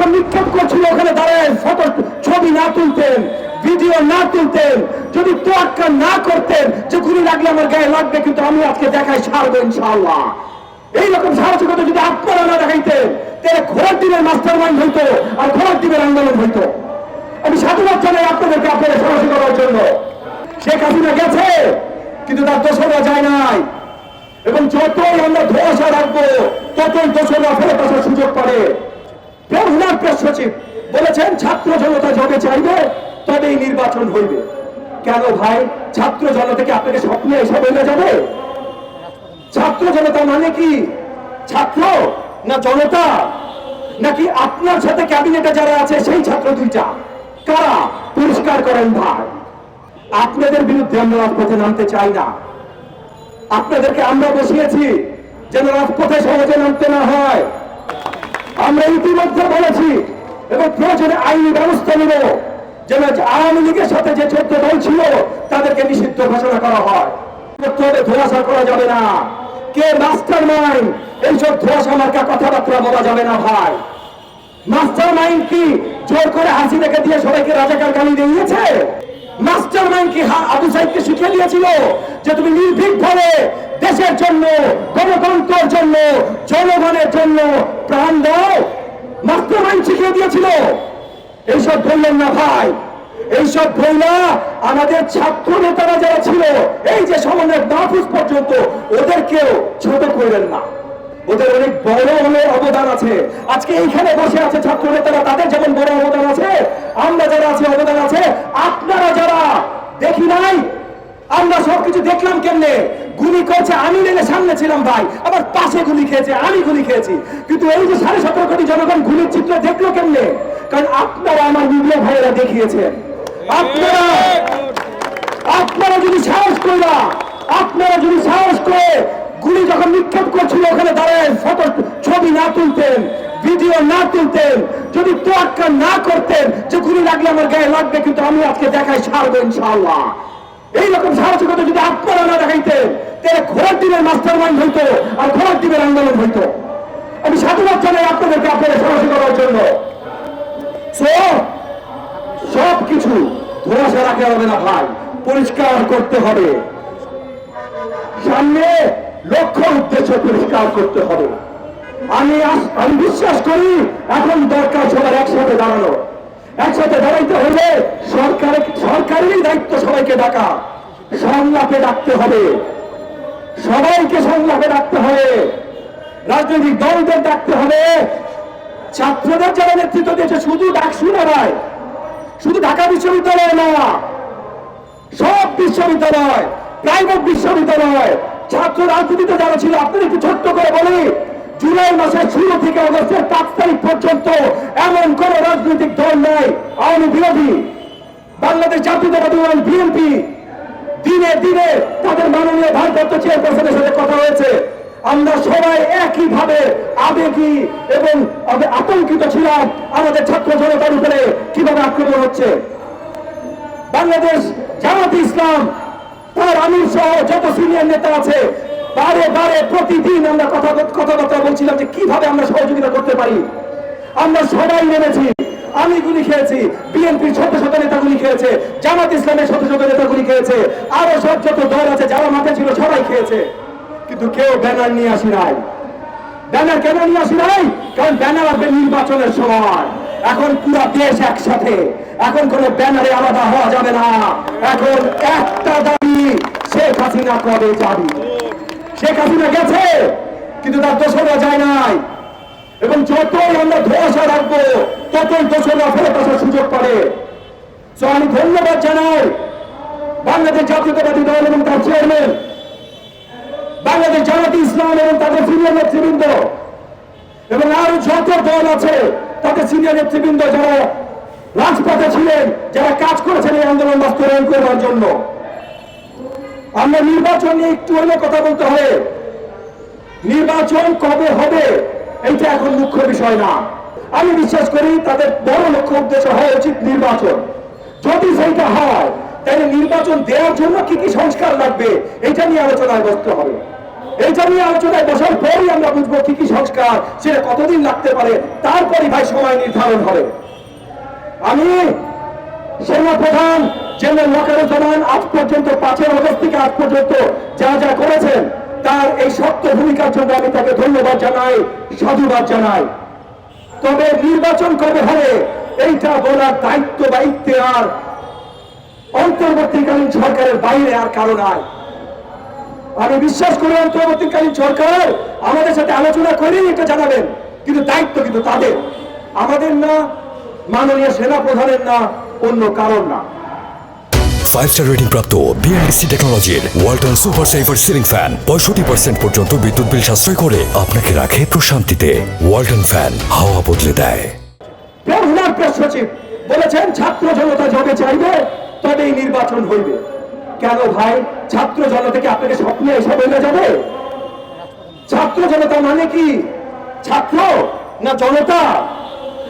যখন নিক্ষেপ করছিল, ওখানে দাঁড়ায় ফটো, ছবি না তুলতেন, ভিডিও না তুলতেন, যদি তোয়াক্কা না করতেন যে গুলি লাগলে আমার গায়ে লাগবে, কিন্তু আমি আজকে দেখাই ছাড়বো ইনশাআল্লাহ। এইরকম সাহসিকতা যদি আপনারা না দেখাইতেন, তাহলে ঘোড়ার দিনের মাস্টার মাইন্ড হইতো আর ঘোড়ার দিনের আন্দোলন হইতো। আমি সাধুবাদ জানাই আপনাদেরকে আপনাদের সাহসী করার জন্য। শেখ হাসিনা গেছে, কিন্তু তার দোষরা যায় নাই। এবং যতই আমরা ধোয়াশা রাখব, ততই দোষরা ফেরত আসার সুযোগ পাবে। প্রেস সচিব বলেছেন, ছাত্র জনতা যবে চাইবে, তবেই নির্বাচন হইবে। কেন ভাই? ছাত্র জনতাকে আপনাকে স্বপ্নে এসব হয়ে যাবে? ছাত্র জনতা মানে কি? ছাত্র না জনতা? নাকি আপনার সাথে ক্যাবিনেটে যারা আছে, সেই ছাত্র দুইটা? কারা? পরিষ্কার করেন ভাই। আপনাদের বিরুদ্ধে আমরা রাজপথে নামতে চাই না। আপনাদেরকে আমরা বসিয়েছি যেন রাজপথে সহজে নামতে না হয়। আমরা ইতিমধ্যে বলেছি, এবং প্রয়োজনে আইনি ব্যবস্থা নেব। যেন আওয়ামী লীগের সাথে যে চোদ্দ দল ছিল, তাদেরকে নিষিদ্ধ ঘোষণা করা হয়। করতে হবে, ধোয়াশা করা যাবে না। কে মাস্টার মাইন্ড এইসব ধোয়াশা মার্কা কথাবার্তা বলা যাবে না ভাই। মাস্টার মাইন্ড কি জোর করে হাসিনাকে দিয়ে সবাইকে রাজাকার গালি দিয়েছে? মাস্টার মাইন্ড কি আবু সাইদকে শিখিয়ে দিয়েছিল যে তুমি নির্ভীক ভাবে দেশের জন্য, গণতন্ত্রের জন্য, জনগণের জন্য প্রাণ দাও? মাইন্ড শিখিয়ে দিয়েছিল। এইসব বললেন না ভাই। এইসব বইলা আমাদের ছাত্র নেতারা যারা ছিল, এই যে সমন্বয় মাহফুজ পর্যন্ত, ওদেরকেও ছোট করলেন না। ওদের অনেক বড় অনেক অবদান আছে। আজকে এইখানে বসে আছে ছাত্র নেতারা, তাদের যেমন বড় অবদান আছে, আমরা যারা আছে, অবদান আছে, আপনারা যারা দেখি নাই আমরা সবকিছু দেখলাম কেমনে? গুলি করছে আমি নেলে সামনে ছিলাম ভাই। আবার পাশে গুলি খেয়েছে, আমি গুলি খেয়েছি। কিন্তু এই যে সাড়ে সতেরো কোটি জনগণ গুলির চিত্র দেখল কেমনে? কারণ আপনারা আমার মিডিয়া ভাইয়েরা দেখিয়েছেন। আপনারা আপনারা যদি সাহস কইরা আপনারা যদি সাহস করে গুলি যখন নিক্ষেপ করছিল, ওখানে দাঁড়ায় ফটো, ছবি না তুলতেন, ভিডিও না তুলতেন, যদি তোয়াক্কা না করতেন যে গুলি লাগলে আমার গায়ে লাগবে, কিন্তু আমি আজকে দেখাই ছাড়বো ইনশাআল্লাহ। এইরকম সাহসিকতা যদি আপনারা না দেখাইতেন তাহলে ঘোড়ার দিনের মাস্টার মাইন্ড হইতো আর ঘোড়ার দিনের আন্দোলন হইতো। আমি সাধুবাদ জানাই আপনাদেরকে আপনাদের সাহসী করার জন্য। সব কিছু ধোয়াশা রাখা হবে না ভাই। পরিষ্কার করতে হবে। সামনে লক্ষ্য উদ্দেশ্য পরিষ্কার করতে হবে। আমি আমি বিশ্বাস করি এখন দরকার সবার একসাথে দাঁড়ানো। একসাথে দাঁড়াইতে হলে সরকার, সরকারেরই দায়িত্ব সবাইকে ডাকা। সংলাপে ডাকতে হবে। সবাইকে সংলাপে ডাকতে হবে। রাজনৈতিক দলদের ডাকতে হবে। ছাত্রদের যারা নেতৃত্ব দিয়েছে, শুধু ডাক শুনে নয়, শুধু ঢাকা বিশ্ববিদ্যালয় না, সব বিশ্ববিদ্যালয়, প্রাইভেট বিশ্ববিদ্যালয়, ছাত্র রাজনীতিতে যারা ছিল, আপনাদের একটু ছোট্ট করে বলি জুলাই মাসের শুরু থেকে অগস্টের পাঁচ তারিখ পর্যন্ত এমন কোন রাজনৈতিক দল নাই। আওয়ামী বিরোধী, বাংলাদেশ জাতীয়তাবাদী দল বিএনপি দিনে দিনে তাদের মাননীয় ভারপ্রাপ্ত চেয়ারপারসনের সাথে কথা হয়েছে। আমরা সবাই একই ভাবে আবেগী এবং আতঙ্কিত ছিলাম আমাদের ছাত্র জনতার উপরে কীভাবে আক্রমণ হচ্ছে। বাংলাদেশ জামাত ইসলাম, তার আমির সহ যত সিনিয়র নেতা আছে, বারে বারে প্রতিদিন আমরা কথা কথাবার্তা বলছিলাম যে কীভাবে আমরা সহযোগিতা করতে পারি? আমরা সবাই নেমেছি। আমি গুলি খেয়েছি। বিএনপির শত শত নেতা গুলি খেয়েছে। জামাত ইসলামের শত শত নেতা গুলি খেয়েছে। আরও সব যত দল আছে, যারা মাঠে ছিল, সবাই খেয়েছে। কিন্তু কেউ ব্যানার নিয়ে আসি নাই। ব্যানার কেন নিয়ে আসি নাই? কারণ ব্যানার আসবে নির্বাচনের সময়। এখন পুরো দেশ একসাথে। এখন কোন ব্যানারে আলাদা হওয়া যাবে না। এখন একটা দাবি, শেখ হাসিনা কবে যাবি? শেখ হাসিনা গেছে। কিন্তু তার দোষরা যায় নাই। এবং যতই আমরা ধোয়াশা রাখব, ততই দোষরা ফেরত আসার সুযোগ পাবে। আমি ধন্যবাদ জানাই বাংলাদেশ জাতীয়তাবাদী দল এবং তার চেয়ারম্যান, বাংলাদেশ জামাতি ইসলাম এবং তাদের সিনিয়র নেতৃবৃন্দ, এবং আরও যত দল আছে, তাদের সিনিয়র নেতৃবৃন্দ যারা রাজপথে ছিলেন, যারা কাজ করেছেন এই আন্দোলন বাস্তবায়ন করবার জন্য। আমরা নির্বাচন নিয়ে একটু হলেও কথা বলতে হবে। নির্বাচন কবে হবে, এইটা এখন মুখ্য বিষয় না। আমি বিশ্বাস করি তাদের বড় লক্ষ্য উদ্দেশ্য হওয়া উচিত নির্বাচন। যদি সেইটা হয়, তাহলে নির্বাচন দেওয়ার জন্য কি কি সংস্কার লাগবে এটা নিয়ে আলোচনায় বসতে হবে। এইটা নিয়ে আলোচনায় বসার পরই আমরা বুঝব কি কি সংস্কার, সেটা কতদিন লাগতে পারে, তারপরই ভাই সময় নির্ধারণ হবে। আমি সেনা প্রধান, জেনারেল ওয়াকারুজ্জামান, আজ পর্যন্ত পাঁচের আগস্ট থেকে আজ পর্যন্ত যা যা করেছেন তার এই শক্ত ভূমিকার জন্য আমি তাকে ধন্যবাদ জানাই, সাধুবাদ জানাই। তবে নির্বাচন কবে হবে, এইটা বলার দায়িত্ব বা ইখতিয়ার অন্তর্বর্তীকালীন সরকারের বাইরে আর কারও নাই। আমি বিশ্বাস করি অন্তর্বর্তীকালীন সরকার আমাদের সাথে আলোচনা করেই এটা জানাবেন, কিন্তু দায়িত্ব কিন্তু তাদের। আমাদের না, মাননীয় সেনা প্রধানের না, অন্য কারণ না। ফাইভ স্টার রেটিং প্রাপ্ত বিএনডিসি টেকনোলজির Walton super saver ceiling fan পঁয়ষট্টি পার্সেন্ট পর্যন্ত বিদ্যুৎ বিল সাশ্রয় করে আপনাকে রাখে প্রশান্তিতে। ওয়ালটন ফ্যান হাওয়া বদলে দেয়। বলেছেন, ছাত্র জনতা যবে চাইবে, তবেই নির্বাচন হইবে। কেন ভাই? ছাত্র জনতাকে আপনাকে স্বপ্নে এসে বলে যাবে? ছাত্র জনতা মানে কি? ছাত্র না জনতা?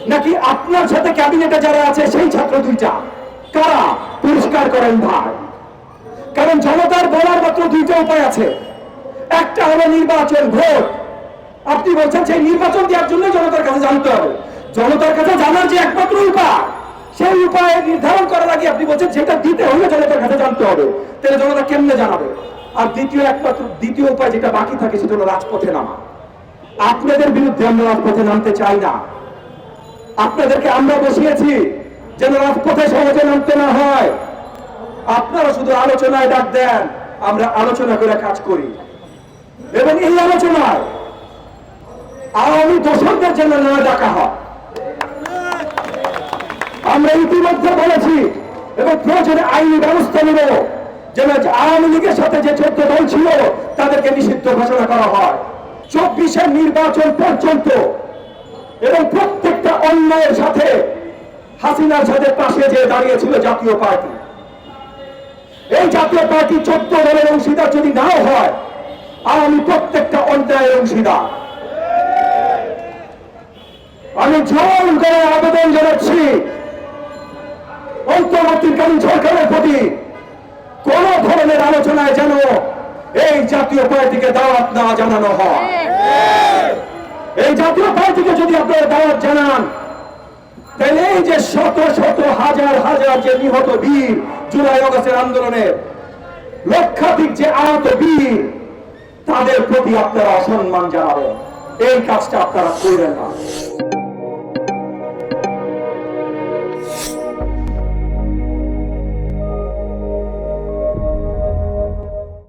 নাকি আপনার সাথে ক্যাবিনেটে যারা আছে, সেই ছাত্র দুইটা? কারা? পরিষ্কার করেন ভাই। কারণ জনতার বলার মাত্র দুইটা উপায় আছে। একটা হলো নির্বাচন ভোট। আপনি বলছেন সেই নির্বাচন দেওয়ার জন্য জনতার কাছে জানতে হবে। জনতার কাছে জানার যে একমাত্র উপায়, সেই উপায় নির্ধারণ করার আগে আপনি বলছেন সেটা দিতে হলে জনতার কাছে জানতে হবে। তাহলে জনতা কেমনে জানাবে? আর দ্বিতীয় একমাত্র, দ্বিতীয় উপায় যেটা বাকি থাকে সেটা হলো রাজপথে নামা। আপনাদের বিরুদ্ধে আমরা রাজপথে নামতে চাই না। আপনাদেরকে আমরা বসিয়েছি। যেন রাজপথে সহজে নামতে না হয়। আপনারা শুধু আলোচনায় ডাক দেন, আমরা আলোচনা করে কাজ করি। এবং এই আলোচনায় আওয়ামী দোষকদের জন্য না ডাকা হয়। আমরা ইতিমধ্যে বলেছি, এবং প্রয়োজনে আইনি ব্যবস্থা নিব, যেন আওয়ামী লীগের সাথে যে চোদ্দ দল ছিল, তাদেরকে নিষিদ্ধ ঘোষণা করা হয়। চব্বিশের নির্বাচন পর্যন্ত, এবং প্রত্যেকটা অন্যায়ের সাথে হাসিনার সাথে পাশে যে দাঁড়িয়েছিল জাতীয় পার্টি। এই জাতীয় পার্টি চোদ্দ দলের অংশীদার যদি নাও হয় আওয়ামী প্রত্যেকটা অন্যায়ের অংশীদার। আমি জোর করে আবেদন জানাচ্ছি অন্তর্বর্তীকালীন সরকারের প্রতি কোন ধরনের আলোচনায় যেন এই জাতীয় পার্টিকে দাওয়াত না জানানো হয়। এই জাতীয় পার্টিকে যদি আপনারা দাওয়াত জানান তাহলে এই যে শত শত হাজার হাজার যে নিহত বীর জুলাই অগস্টের আন্দোলনে লক্ষাধিক যে আহত বীর, তাদের প্রতি আপনারা অসম্মান জানাবেন। এই কাজটা আপনারা করবেন না।